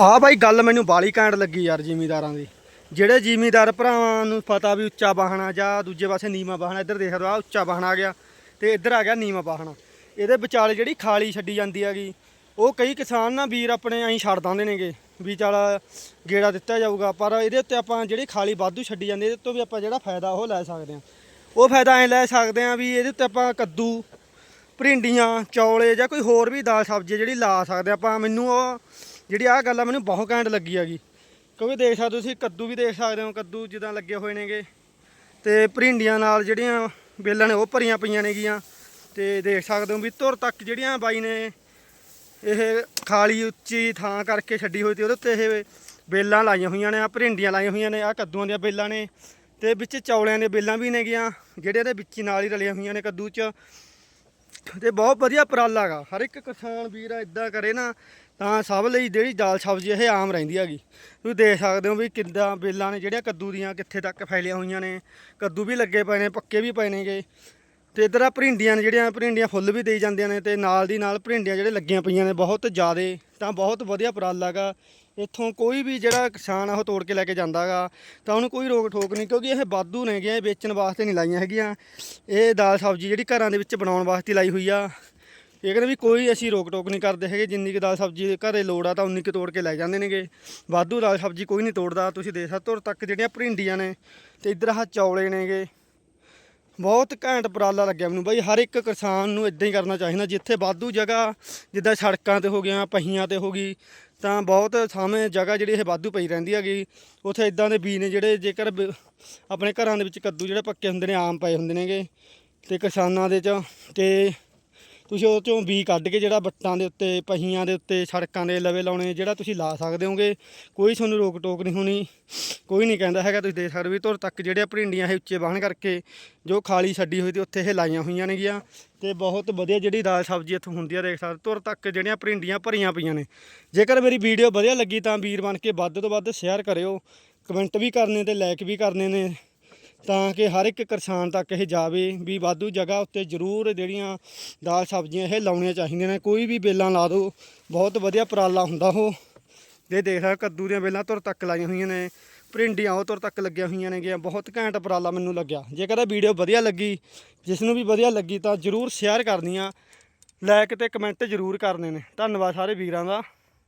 ਆ ਬਾਈ ਗੱਲ ਮੈਨੂੰ ਬਾਲੀ ਕਾਂਡ ਲੱਗੀ ਯਾਰ ਜ਼ਿਮੀਦਾਰਾਂ ਦੀ। ਜਿਹੜੇ ਜ਼ਿਮੀਦਾਰ ਭਰਾਵਾਂ ਨੂੰ ਪਤਾ ਵੀ ਉੱਚਾ ਬਾਹਣਾ ਜਾਂ ਦੂਜੇ ਪਾਸੇ ਨੀਵਾਂ ਬਾਹਣਾ ਇੱਧਰ ਦੇਖ ਲਓ ਆ ਉੱਚਾ ਬਾਹਣਾ ਆ ਗਿਆ ਤੇ ਇੱਧਰ ਆ ਗਿਆ ਨੀਵਾਂ ਬਾਹਣਾ ਇਹਦੇ ਵਿਚਾਲੇ ਜਿਹੜੀ ਖਾਲੀ ਛੱਡੀ ਜਾਂਦੀ ਹੈਗੀ, ਉਹ ਕਈ ਕਿਸਾਨ ਨਾ ਵੀਰ ਆਪਣੇ ਐਂ ਛੱਡ ਦਿੰਦੇ ਨੇਗੇ ਵੀ ਚੱਲ ਗੇੜਾ ਦਿੱਤਾ ਜਾਊਗਾ, ਪਰ ਇਹਦੇ ਉੱਤੇ ਆਪਾਂ ਜਿਹੜੀ ਖਾਲੀ ਵਾਧੂ ਛੱਡੀ ਜਾਂਦੀ, ਇਹਦੇ ਤੋਂ ਵੀ ਆਪਾਂ ਜਿਹੜਾ ਫਾਇਦਾ ਉਹ ਲੈ ਸਕਦੇ ਹਾਂ। ਉਹ ਫਾਇਦਾ ਐਂ ਲੈ ਸਕਦੇ ਹਾਂ ਵੀ ਇਹਦੇ ਉੱਤੇ ਆਪਾਂ ਕੱਦੂ ਭਰਿੰਡੀਆਂ ਚੌਲੇ ਜਾਂ ਕੋਈ ਹੋਰ ਵੀ ਦਾਲ ਸਬਜ਼ੀ ਜਿਹੜੀ ਲਾ ਸਕਦੇ ਆਪਾਂ। ਮੈਨੂੰ ਉਹ ਜਿਹੜੀ ਆਹ ਗੱਲ ਆ, ਮੈਨੂੰ ਬਹੁਤ ਘੈਂਟ ਲੱਗੀ ਹੈਗੀ ਕਿਉਂਕਿ ਦੇਖ ਸਕਦੇ ਹੋ ਤੁਸੀਂ, ਕੱਦੂ ਵੀ ਦੇਖ ਸਕਦੇ ਹੋ, ਕੱਦੂ ਜਿੱਦਾਂ ਲੱਗੇ ਹੋਏ ਨੇਗੇ। ਤੇ ਭਰਿੰਡੀਆਂ ਨਾਲ ਜਿਹੜੀਆਂ ਬੇਲਾਂ ਨੇ ਉਹ ਭਰੀਆਂ ਪਈਆਂ ਨੇਗੀਆਂ। ਤੇ ਦੇਖ ਸਕਦੇ ਹੋ ਵੀ ਧੁਰ ਤੱਕ ਜਿਹੜੀਆਂ ਬਾਈ ਨੇ ਇਹ ਖਾਲੀ ਉੱਚੀ ਥਾਂ ਕਰਕੇ ਛੱਡੀ ਹੋਈ ਤੇ ਉਹਦੇ ਉੱਤੇ ਇਹ ਬੇਲਾਂ ਲਾਈਆਂ ਹੋਈਆਂ ਨੇ ਆ ਭਰਿੰਡੀਆਂ ਲਾਈਆਂ ਹੋਈਆਂ ਨੇ ਆ ਕੱਦੂਆਂ ਦੀਆਂ ਬੇਲਾਂ ਨੇ। ਤੇ ਵਿੱਚ ਚੌਲਿਆਂ ਦੀਆਂ ਬੇਲਾਂ ਵੀ ਨੇਗੀਆਂ, ਜਿਹੜੇ ਇਹਦੇ ਵਿੱਚ ਹੀ ਨਾਲ ਹੀ ਰਲੀਆਂ ਹੋਈਆਂ ਨੇ ਕੱਦੂ 'ਚ। ਤੇ ਬਹੁਤ ਵਧੀਆ ਉਪਰਾਲਾ ਹੈਗਾ ਹਰ ਇੱਕ ਕਿਸਾਨ ਵੀਰ ਇਦਾਂ ਕਰੇ ਨਾ, ਤਾਂ ਸਭ ਲਈ ਜਿਹੜੀ ਦਾਲ ਸਬਜ਼ੀ ਇਹ ਆਮ ਰਹਿੰਦੀ ਹੈਗੀ। ਤੁਸੀਂ ਦੇਖ ਸਕਦੇ ਹੋ ਵੀ ਕਿੱਦਾਂ ਬੇਲਾਂ ਨੇ ਜਿਹੜੀਆਂ ਕੱਦੂ ਦੀਆਂ ਕਿੱਥੇ ਤੱਕ ਫੈਲੀਆਂ ਹੋਈਆਂ ਨੇ। ਕੱਦੂ ਵੀ ਲੱਗੇ ਪਏ ਨੇ, ਪੱਕੇ ਵੀ ਪਏ ਨੇਗੇ। ਤੇ ਇਧਰ ਆ ਭਰਿੰਡੀਆਂ ਨੇ ਜਿਹੜੀਆਂ ਭਰਿੰਡੀਆਂ ਫੁੱਲ ਵੀ ਦੇਈ ਜਾਂਦੀਆਂ ਨੇ ਤੇ ਨਾਲ ਦੀ ਨਾਲ ਭਰਿੰਡੀਆਂ ਜਿਹੜੇ ਲੱਗੀਆਂ ਪਈਆਂ ਨੇ ਬਹੁਤ ਜ਼ਿਆਦੇ, ਤਾਂ ਬਹੁਤ ਵਧੀਆ ਉਪਰਾਲਾ ਗਾ। ਇੱਥੋਂ ਕੋਈ ਵੀ ਜਿਹੜਾ ਕਿਸਾਨ ਆ ਉਹ ਤੋੜ ਕੇ ਲੈ ਕੇ ਜਾਂਦਾਗਾ, ਤਾਂ ਉਹਨੂੰ ਕੋਈ ਰੋਕ ਠੋਕ ਨਹੀਂ, ਕਿਉਂਕਿ ਇਹ ਬਾਦੂ ਨੇਗੇ ਇਹ ਵੇਚਣ ਵਾਸਤੇ ਨਹੀਂ ਲਾਈਆਂ ਹੈਗੀਆਂ। ਇਹ ਦਾਲ ਸਬਜ਼ੀ ਜਿਹੜੀ ਘਰਾਂ ਦੇ ਵਿੱਚ ਬਣਾਉਣ ਵਾਸਤੇ ਲਾਈ ਹੋਈ ਆ। ਇਹ ਕਹਿੰਦੇ ਵੀ ਕੋਈ ਅਸੀਂ ਰੋਕ ਟੋਕ ਨਹੀਂ ਕਰਦੇ ਹੈਗੇ, ਜਿੰਨੀ ਕੁ ਦਾਲ ਸਬਜ਼ੀ ਦੇ ਘਰੇ ਲੋੜ ਆ ਤਾਂ ਉਨੀ ਕੁ ਤੋੜ ਕੇ ਲੈ ਜਾਂਦੇ ਨੇਗੇ। ਵਾਧੂ ਦਾਲ ਸਬਜ਼ੀ ਕੋਈ ਨਹੀਂ ਤੋੜਦਾ, ਤੁਸੀਂ ਦੇਖ ਸਕਦੇ ਹੋ ਤੱਕ ਜਿਹੜੀਆਂ ਭਰਿੰਡੀਆਂ ਨੇ, ਤੇ ਇੱਧਰ ਆਹ ਚੌਲੇ ਨੇਗੇ। ਬਹੁਤ ਘੈਂਟ ਉਪਰਾਲਾ ਲੱਗਿਆ ਮੈਨੂੰ ਬਾਈ, ਹਰ ਇੱਕ ਕਿਸਾਨ ਨੂੰ ਇਦਾਂ ਹੀ ਕਰਨਾ ਚਾਹੀਦਾ, ਜਿੱਥੇ ਵਾਧੂ ਜਗ੍ਹਾ, ਜਿੱਦਾਂ ਸੜਕਾਂ ਤੇ ਹੋ ਗਿਆ ਪਹੀਆਂ ਤੇ ਹੋ ਗਈ, ਤਾਂ ਬਹੁਤ ਸਾਹਮਣੇ ਜਗ੍ਹਾ ਜਿਹੜੀ ਇਹ ਵਾਧੂ ਪਈ ਰਹਿੰਦੀ ਹੈਗੀ। ਉੱਥੇ ਇਦਾਂ ਦੇ ਬੀਜ ਨੇ ਜਿਹੜੇ ਜੇਕਰ ਆਪਣੇ ਘਰਾਂ ਦੇ ਵਿੱਚ ਕੱਦੂ ਜਿਹੜੇ ਪੱਕੇ ਹੁੰਦੇ ਨੇ, ਆਮ ਪਏ ਹੁੰਦੇ ਨੇਗੇ, ਤੇ ਕਿਸਾਨਾਂ ਦੇ ਚ, ਤੇ ਤੁਸੀਂ ਉਹ ਚੋਂ ਬੀ ਕੱਢ ਕੇ ਜਿਹੜਾ ਬੱਟਾਂ ਦੇ ਉੱਤੇ, ਪਹੀਆਂ ਦੇ ਉੱਤੇ, ਸੜਕਾਂ ਦੇ ਲਵੇ ਲਾਉਣੇ, ਜਿਹੜਾ ਤੁਸੀਂ ਲਾ ਸਕਦੇ ਹੋਗੇ, ਕੋਈ ਤੁਹਾਨੂੰ ਰੋਕ ਟੋਕ ਨਹੀਂ ਹੋਣੀ। ਕੋਈ ਨਹੀਂ ਕਹਿੰਦਾ ਹੈਗਾ ਤੁਸੀਂ ਦੇਖ ਸਕਦੇ ਹੋ ਵੀ ਧੁਰ ਤੱਕ ਜਿਹੜੇ ਭਰਿੰਡੀਆਂ ਇਹ ਉੱਚੇ ਬਾਹਣ ਕਰਕੇ ਜੋ ਖਾਲੀ ਛੱਡੀ ਹੋਈ ਤੇ ਉੱਥੇ ਇਹ ਲਾਈਆਂ ਹੋਈਆਂ ਨੇਗੀਆਂ। ਤੇ ਬਹੁਤ ਵਧੀਆ ਜਿਹੜੀ ਦਾਲ ਸਬਜ਼ੀ ਇੱਥੋਂ ਹੁੰਦੀ ਆ, ਦੇਖ ਸਕਦੇ ਧੁਰ ਤੱਕ ਜਿਹੜੀਆਂ ਭਰਿੰਡੀਆਂ ਭਰੀਆਂ ਪਈਆਂ ਨੇ। ਜੇਕਰ ਮੇਰੀ ਵੀਡੀਓ ਵਧੀਆ ਲੱਗੀ ਤਾਂ ਵੀਰ ਬਣ ਕੇ ਵੱਧ ਤੋਂ ਵੱਧ ਸ਼ੇਅਰ ਕਰਿਓ ਕਮੈਂਟ ਵੀ ਕਰਨੇ ਤੇ ਲਾਈਕ ਵੀ ਕਰਨੇ ਨੇ। ਤਾਂ ਕਿ ਹਰ ਇੱਕ ਕਿਸਾਨ ਤੱਕ ਇਹ ਜਾਵੇ ਵੀ ਵਾਧੂ ਜਗ੍ਹਾ ਉੱਤੇ ਜ਼ਰੂਰ ਜਿਹੜੀਆਂ ਦਾਲ ਸਬਜ਼ੀਆਂ ਇਹ ਲਾਉਣੀਆਂ ਚਾਹੀਦੀਆਂ ਨੇ। ਕੋਈ ਵੀ ਬੇਲਾਂ ਲਾ ਦਿਓ, ਬਹੁਤ ਵਧੀਆ ਉਪਰਾਲਾ ਹੁੰਦਾ ਉਹ। ਜੇ ਦੇਖ ਰਿਹਾ ਕੱਦੂ ਦੀਆਂ ਬੇਲਾਂ ਤੁਰ ਤੱਕ ਲਾਈਆਂ ਹੋਈਆਂ ਨੇ ਭਰਿੰਡੀਆਂ ਉਹ ਤੁਰ ਤੱਕ ਲੱਗੀਆਂ ਹੋਈਆਂ ਨੇ ਨੇਗੀਆਂ ਬਹੁਤ ਘੈਂਟ ਉਪਰਾਲਾ ਮੈਨੂੰ ਲੱਗਿਆ। ਜੇਕਰ ਇਹ ਵੀਡੀਓ ਵਧੀਆ ਲੱਗੀ, ਜਿਸ ਨੂੰ ਵੀ ਵਧੀਆ ਲੱਗੀ ਤਾਂ ਜ਼ਰੂਰ ਸ਼ੇਅਰ ਕਰਨੀਆਂ। ਆ ਲਾਈਕ ਤੇ ਕਮੈਂਟ ਜ਼ਰੂਰ ਕਰਨੇ ਨੇ। ਧੰਨਵਾਦ ਸਾਰੇ ਵੀਰਾਂ ਦਾ।